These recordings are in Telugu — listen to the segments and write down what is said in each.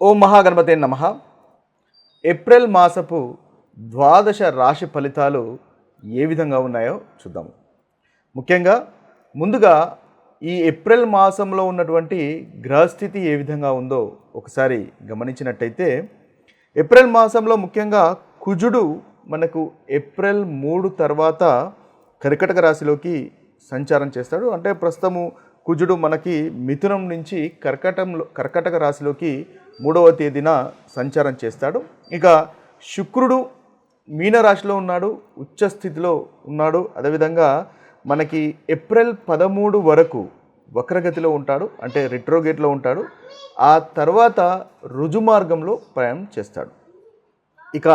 ఓం మహాగణపతే నమ. ఏప్రిల్ మాసపు ద్వాదశ రాశి ఫలితాలు ఏ విధంగా ఉన్నాయో చూద్దాము ముఖ్యంగా ముందుగా ఈ ఏప్రిల్ మాసంలో ఉన్నటువంటి గ్రహస్థితి ఏ విధంగా ఉందో ఒకసారి గమనించినట్టయితే ఏప్రిల్ మాసంలో ముఖ్యంగా కుజుడు మనకు ఏప్రిల్ మూడు తర్వాత కర్కటక రాశిలోకి సంచారం చేస్తాడు. అంటే ప్రస్తుతము కుజుడు మనకి మిథునం నుంచి కర్కటంలో కర్కటక రాశిలోకి మూడవ తేదీన సంచారం చేస్తాడు. ఇక శుక్రుడు మీనరాశిలో ఉన్నాడు ఉచ్చ స్థితిలో ఉన్నాడు. అదేవిధంగా మనకి ఏప్రిల్ పదమూడు వరకు వక్రగతిలో ఉంటాడు అంటే రిట్రోగేట్లో ఉంటాడు. ఆ తర్వాత రుజుమార్గంలో ప్రయాణం చేస్తాడు. ఇక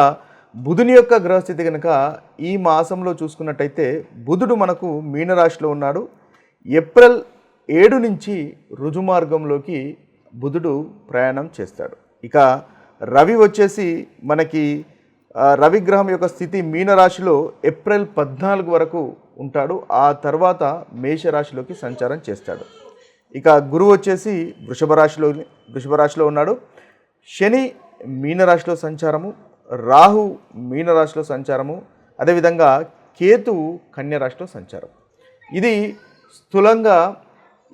బుధుని యొక్క గ్రహస్థితి కనుక ఈ మాసంలో చూసుకున్నట్టయితే బుధుడు మనకు మీనరాశిలో ఉన్నాడు. ఏప్రిల్ ఏడు నుంచి రుజుమార్గంలోకి బుధుడు ప్రయాణం చేస్తాడు. ఇక రవి వచ్చేసి మనకి రవిగ్రహం యొక్క స్థితి మీనరాశిలో ఏప్రిల్ పద్నాలుగు వరకు ఉంటాడు. ఆ తర్వాత మేషరాశిలోకి సంచారం చేస్తాడు. ఇక గురువు వచ్చేసి వృషభ రాశిలో వృషభ రాశిలో ఉన్నాడు. శని మీనరాశిలో సంచారము రాహు మీనరాశిలో సంచారము అదేవిధంగా కేతువు కన్యరాశిలో సంచారం. ఇది స్థూలంగా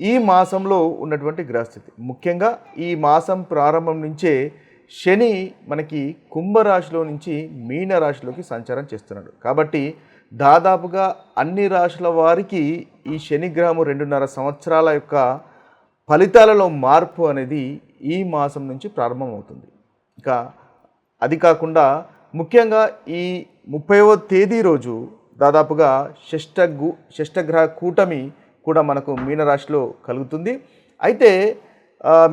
ఈ మాసంలో ఉన్నటువంటి గ్రహస్థితి. ముఖ్యంగా ఈ మాసం ప్రారంభం నుంచే శని మనకి కుంభరాశిలో నుంచి మీన రాశిలోకి సంచారం చేస్తున్నాడు. కాబట్టి దాదాపుగా అన్ని రాశుల వారికి ఈ శనిగ్రహము రెండున్నర సంవత్సరాల యొక్క ఫలితాలలో మార్పు అనేది ఈ మాసం నుంచి ప్రారంభమవుతుంది. ఇక అది కాకుండా ముఖ్యంగా ఈ ముప్పైవ తేదీ రోజు దాదాపుగా షష్ఠ గు షష్ఠగ్రహ కూటమి కూడా మనకు మీనరాశిలో కలుగుతుంది. అయితే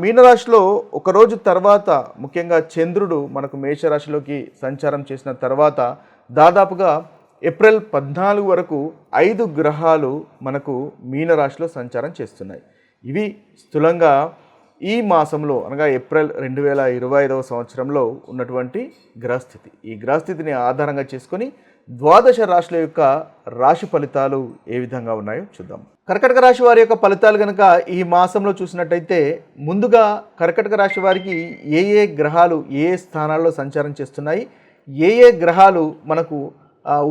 మీనరాశిలో ఒకరోజు తర్వాత ముఖ్యంగా చంద్రుడు మనకు మేషరాశిలోకి సంచారం చేసిన తర్వాత దాదాపుగా ఏప్రిల్ పద్నాలుగు వరకు ఐదు గ్రహాలు మనకు మీనరాశిలో సంచారం చేస్తున్నాయి. ఇవి స్థూలంగా ఈ మాసంలో అనగా ఏప్రిల్ రెండు వేల ఇరవై ఐదవ సంవత్సరంలో ఉన్నటువంటి గ్రహస్థితి. ఈ గ్రహస్థితిని ఆధారంగా చేసుకొని ద్వాదశ రాశుల యొక్క రాశి ఫలితాలు ఏ విధంగా ఉన్నాయో చూద్దాం. కర్కటక రాశి వారి యొక్క ఫలితాలు కనుక ఈ మాసంలో చూసినట్టయితే ముందుగా కర్కటక రాశి వారికి ఏ ఏ గ్రహాలు ఏ ఏ స్థానాల్లో సంచారం చేస్తున్నాయి ఏ ఏ గ్రహాలు మనకు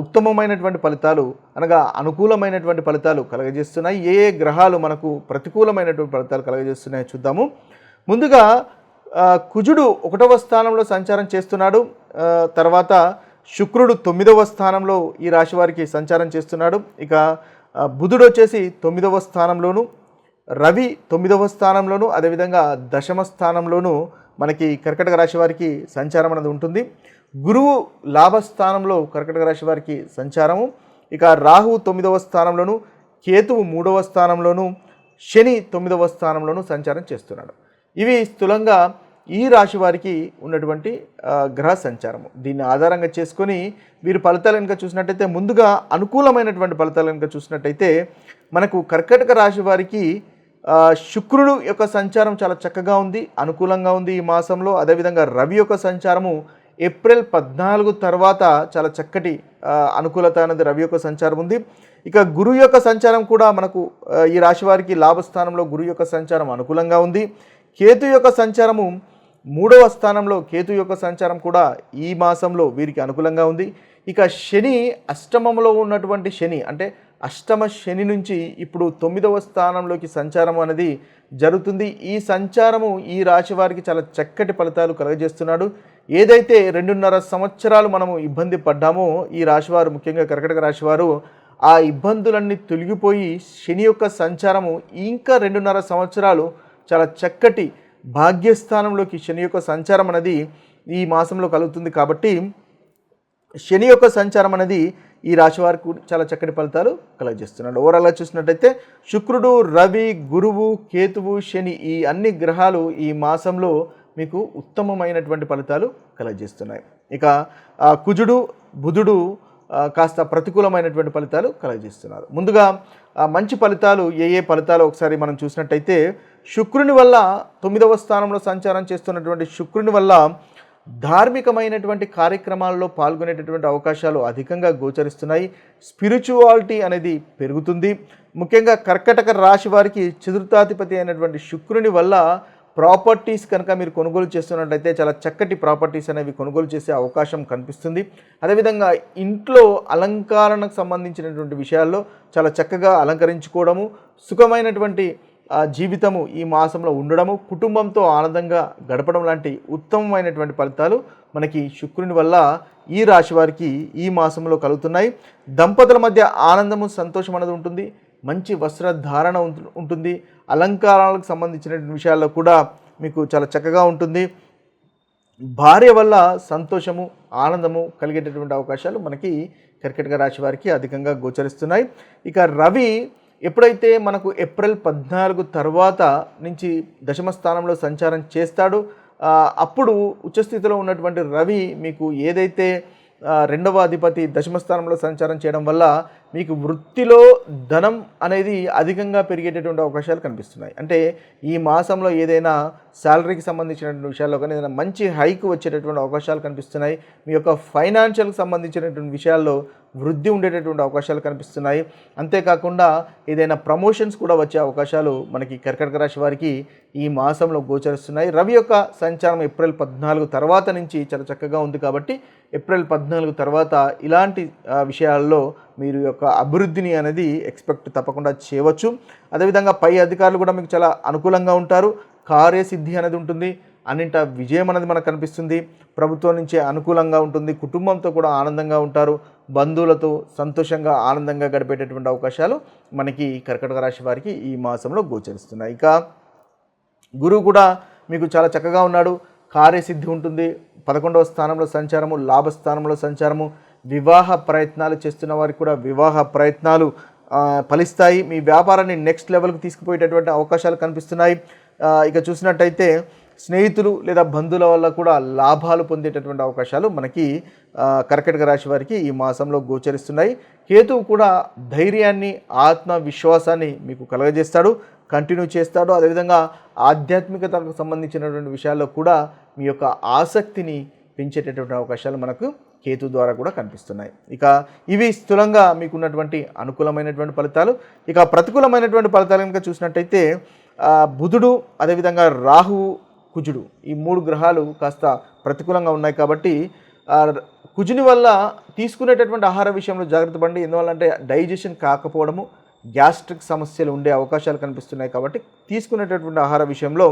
ఉత్తమమైనటువంటి ఫలితాలు అనగా అనుకూలమైనటువంటి ఫలితాలు కలగజేస్తున్నాయి ఏ ఏ గ్రహాలు మనకు ప్రతికూలమైనటువంటి ఫలితాలు కలగజేస్తున్నాయో చూద్దాము. ముందుగా కుజుడు ఒకటవ స్థానంలో సంచారం చేస్తున్నాడు. తర్వాత శుక్రుడు తొమ్మిదవ స్థానంలో ఈ రాశి వారికి సంచారం చేస్తున్నాడు. ఇక బుధుడు వచ్చేసి తొమ్మిదవ స్థానంలోను రవి తొమ్మిదవ స్థానంలోను అదేవిధంగా దశమ స్థానంలోను మనకి కర్కటక రాశి వారికి సంచారం అనేది ఉంటుంది. గురువు లాభస్థానంలో కర్కటక రాశి వారికి సంచారము. ఇక రాహువు తొమ్మిదవ స్థానంలోను కేతువు మూడవ స్థానంలోను శని తొమ్మిదవ స్థానంలోను సంచారం చేస్తున్నాడు. ఇవి స్థూలంగా ఈ రాశి వారికి ఉన్నటువంటి గ్రహ సంచారము. దీన్ని ఆధారంగా చేసుకొని వీరు ఫలితాలు కనుక చూసినట్టయితే ముందుగా అనుకూలమైనటువంటి ఫలితాలు కనుక చూసినట్టయితే మనకు కర్కటక రాశి వారికి శుక్రుడు యొక్క సంచారం చాలా చక్కగా ఉంది అనుకూలంగా ఉంది ఈ మాసంలో. అదేవిధంగా రవి యొక్క సంచారము ఏప్రిల్ పద్నాలుగు తర్వాత చాలా చక్కటి అనుకూలత అనేది రవి యొక్క సంచారం ఉంది. ఇక గురువు యొక్క సంచారం కూడా మనకు ఈ రాశి వారికి లాభస్థానంలో గురువు యొక్క సంచారం అనుకూలంగా ఉంది. కేతు యొక్క సంచారము మూడవ స్థానంలో కేతు యొక్క సంచారం కూడా ఈ మాసంలో వీరికి అనుకూలంగా ఉంది. ఇక శని అష్టమంలో ఉన్నటువంటి శని అంటే అష్టమ శని నుంచి ఇప్పుడు తొమ్మిదవ స్థానంలోకి సంచారం అనేది జరుగుతుంది. ఈ సంచారము ఈ రాశి వారికి చాలా చక్కటి ఫలితాలు కలగజేస్తున్నాడు. ఏదైతే రెండున్నర సంవత్సరాలు మనము ఇబ్బంది పడ్డామో ఈ రాశివారు ముఖ్యంగా కర్కటక రాశివారు ఆ ఇబ్బందులన్నీ తొలగిపోయి శని యొక్క సంచారము ఇంకా రెండున్నర సంవత్సరాలు చాలా చక్కటి భాగ్యస్థానంలోకి శని యొక్క సంచారం అనేది ఈ మాసంలో కలుగుతుంది కాబట్టి శని యొక్క సంచారం అనేది ఈ రాశి వారికి చాలా చక్కటి ఫలితాలు కలగజేస్తున్నాడు. ఓవరాల్గా చూసినట్టయితే శుక్రుడు రవి గురువు కేతువు శని ఈ అన్ని గ్రహాలు ఈ మాసంలో మీకు ఉత్తమమైనటువంటి ఫలితాలు కలగజేస్తున్నాయి. ఇక కుజుడు బుధుడు కాస్త ప్రతికూలమైనటువంటి ఫలితాలు కలగజేస్తున్నారు. ముందుగా మంచి ఫలితాలు ఏ ఏ ఫలితాలు ఒకసారి మనం చూసినట్టయితే శుక్రుని వల్ల తొమ్మిదవ స్థానంలో సంచారం చేస్తున్నటువంటి శుక్రుని వల్ల ధార్మికమైనటువంటి కార్యక్రమాల్లో పాల్గొనేటటువంటి అవకాశాలు అధికంగా గోచరిస్తున్నాయి. స్పిరిచువాలిటీ అనేది పెరుగుతుంది. ముఖ్యంగా కర్కటక రాశి వారికి చతుర్థాధిపతి అయినటువంటి శుక్రుని వల్ల ప్రాపర్టీస్ కనుక మీరు కొనుగోలు చేస్తున్నట్టయితే చాలా చక్కటి ప్రాపర్టీస్ అనేవి కొనుగోలు చేసే అవకాశం కనిపిస్తుంది. అదేవిధంగా ఇంట్లో అలంకరణకు సంబంధించినటువంటి విషయాల్లో చాలా చక్కగా అలంకరించుకోవడము సుఖమైనటువంటి జీవితము ఈ మాసంలో ఉండడము కుటుంబంతో ఆనందంగా గడపడం లాంటి ఉత్తమమైనటువంటి ఫలితాలు మనకి శుక్రుని వల్ల ఈ రాశి వారికి ఈ మాసంలో కలుగుతున్నాయి. దంపతుల మధ్య ఆనందము సంతోషం అనేది ఉంటుంది. మంచి వస్త్రధారణ ఉంటుంది. అలంకారాలకు సంబంధించిన విషయాల్లో కూడా మీకు చాలా చక్కగా ఉంటుంది. భార్య వల్ల సంతోషము ఆనందము కలిగేటటువంటి అవకాశాలు మనకి కర్కటక రాశి వారికి అధికంగా గోచరిస్తున్నాయి. ఇక రవి ఎప్పుడైతే మనకు ఏప్రిల్ పద్నాలుగు తర్వాత నుంచి దశమ స్థానంలో సంచారం చేస్తాడో అప్పుడు ఉచ్చస్థితిలో ఉన్నటువంటి రవి మీకు ఏదైతే రెండవ అధిపతి దశమ స్థానంలో సంచారం చేయడం వల్ల మీకు వృత్తిలో ధనం అనేది అధికంగా పెరిగేటటువంటి అవకాశాలు కనిపిస్తున్నాయి. అంటే ఈ మాసంలో ఏదైనా శాలరీకి సంబంధించినటువంటి విషయాల్లో కానీ ఏదైనా మంచి హైక్ వచ్చేటటువంటి అవకాశాలు కనిపిస్తున్నాయి. మీ యొక్క ఫైనాన్షియల్కి సంబంధించినటువంటి విషయాల్లో వృద్ధి ఉండేటటువంటి అవకాశాలు కనిపిస్తున్నాయి. అంతేకాకుండా ఏదైనా ప్రమోషన్స్ కూడా వచ్చే అవకాశాలు మనకి కర్కటక రాశి వారికి ఈ మాసంలో గోచరిస్తున్నాయి. రవి యొక్క సంచారం ఏప్రిల్ పద్నాలుగు తర్వాత నుంచి చాలా చక్కగా ఉంది కాబట్టి ఏప్రిల్ పద్నాలుగు తర్వాత ఇలాంటి విషయాల్లో మీరు యొక్క అభివృద్ధిని అనేది ఎక్స్పెక్ట్ తప్పకుండా చేయవచ్చు. అదేవిధంగా పై అధికారులు కూడా మీకు చాలా అనుకూలంగా ఉంటారు. కార్యసిద్ధి అనేది ఉంటుంది. అన్నింట విజయం అనేది మనకు కనిపిస్తుంది. ప్రభుత్వం నుంచే అనుకూలంగా ఉంటుంది. కుటుంబంతో కూడా ఆనందంగా ఉంటారు. బంధువులతో సంతోషంగా ఆనందంగా గడిపేటటువంటి అవకాశాలు మనకి కర్కటక రాశి వారికి ఈ మాసంలో గోచరిస్తున్నాయి. ఇక గురువు కూడా మీకు చాలా చక్కగా ఉన్నాడు. కార్యసిద్ధి ఉంటుంది. పదకొండవ స్థానంలో సంచారము లాభస్థానంలో సంచారము వివాహ ప్రయత్నాలు చేస్తున్న వారికి కూడా వివాహ ప్రయత్నాలు ఫలిస్తాయి. మీ వ్యాపారాన్ని నెక్స్ట్ లెవెల్కి తీసుకుపోయేటటువంటి అవకాశాలు కనిపిస్తున్నాయి. ఇక చూసినట్టయితే స్నేహితులు లేదా బంధువుల వల్ల కూడా లాభాలు పొందేటటువంటి అవకాశాలు మనకి కర్కటక రాశి వారికి ఈ మాసంలో గోచరిస్తున్నాయి. కేతువు కూడా ధైర్యాన్ని ఆత్మవిశ్వాసాన్ని మీకు కలగజేస్తాడు కంటిన్యూ చేస్తాడు. అదేవిధంగా ఆధ్యాత్మికతకు సంబంధించినటువంటి విషయాల్లో కూడా మీ యొక్క ఆసక్తిని పెంచేటటువంటి అవకాశాలు మనకు కేతు ద్వారా కూడా కనిపిస్తున్నాయి. ఇక ఇవి స్థూలంగా మీకున్నటువంటి అనుకూలమైనటువంటి ఫలితాలు. ఇక ప్రతికూలమైనటువంటి ఫలితాలు కనుక చూసినట్టయితే బుధుడు అదేవిధంగా రాహువు కుజుడు. ఈ మూడు గ్రహాలు కాస్త ప్రతికూలంగా ఉన్నాయి కాబట్టి కుజుని వల్ల తీసుకునేటటువంటి ఆహార విషయంలో జాగ్రత్త పడండి. ఎందువల్ల అంటే డైజెషన్ కాకపోవడము గ్యాస్ట్రిక్ సమస్యలు ఉండే అవకాశాలు కనిపిస్తున్నాయి కాబట్టి తీసుకునేటటువంటి ఆహార విషయంలో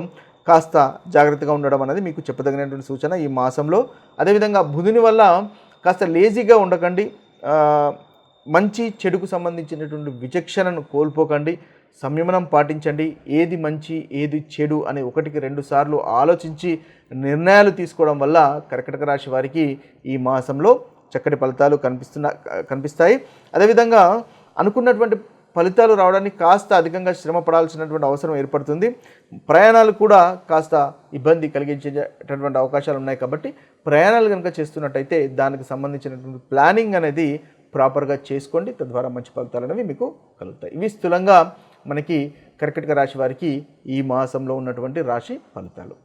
కాస్త జాగ్రత్తగా ఉండడం అనేది మీకు చెప్పదగినటువంటి సూచన ఈ మాసంలో. అదేవిధంగా బుధుని వల్ల కాస్త లేజీగా ఉండకండి. మంచి చెడుకు సంబంధించినటువంటి విచక్షణను కోల్పోకండి. సంయమనం పాటించండి. ఏది మంచి ఏది చెడు అని ఒకటికి రెండు సార్లు ఆలోచించి నిర్ణయాలు తీసుకోవడం వల్ల కర్కటక రాశి వారికి ఈ మాసంలో చక్కటి ఫలితాలు కనిపిస్తున్న కనిపిస్తాయి. అదేవిధంగా అనుకున్నటువంటి ఫలితాలు రావడానికి కాస్త అధికంగా శ్రమ పడాల్సినటువంటి అవసరం ఏర్పడుతుంది. ప్రయాణాలు కూడా కాస్త ఇబ్బంది కలిగించేటటువంటి అవకాశాలు ఉన్నాయి కాబట్టి ప్రయాణాలు కనుక చేస్తున్నట్టయితే దానికి సంబంధించినటువంటి ప్లానింగ్ అనేది ప్రాపర్గా చేసుకోండి. తద్వారా మంచి ఫలితాలు అనేవి మీకు కలుగుతాయి. ఇవి స్థూలంగా మనకి కర్కటక రాశి వారికి ఈ మాసంలో ఉన్నటువంటి రాశి ఫలితాలు.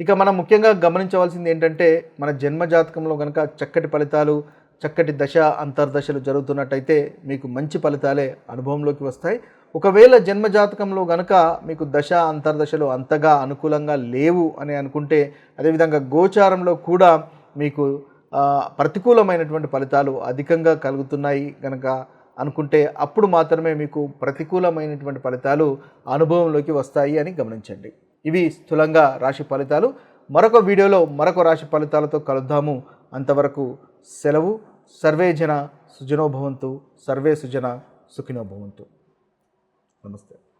ఇక మనం ముఖ్యంగా గమనించవలసింది ఏంటంటే మన జన్మ జాతకంలో కనుక చక్కటి ఫలితాలు చక్కటి దశ అంతర్దశలు జరుగుతున్నట్టయితే మీకు మంచి ఫలితాలే అనుభవంలోకి వస్తాయి. ఒకవేళ జన్మ జాతకంలో గనక మీకు దశ అంతర్దశలు అంతగా అనుకూలంగా లేవు అని అనుకుంటే అదేవిధంగా గోచారంలో కూడా మీకు ప్రతికూలమైనటువంటి ఫలితాలు అధికంగా కలుగుతున్నాయి కనుక అనుకుంటే అప్పుడు మాత్రమే మీకు ప్రతికూలమైనటువంటి ఫలితాలు అనుభవంలోకి వస్తాయి అని గమనించండి. ఇవి స్థూలంగా రాశి ఫలితాలు. మరొక వీడియోలో మరొక రాశి ఫలితాలతో కలుద్దాము. అంతవరకు సెలవు. సర్వే జన సుజనోభవంతు. సర్వే సుజన సుఖినో భవంతు నమస్తే.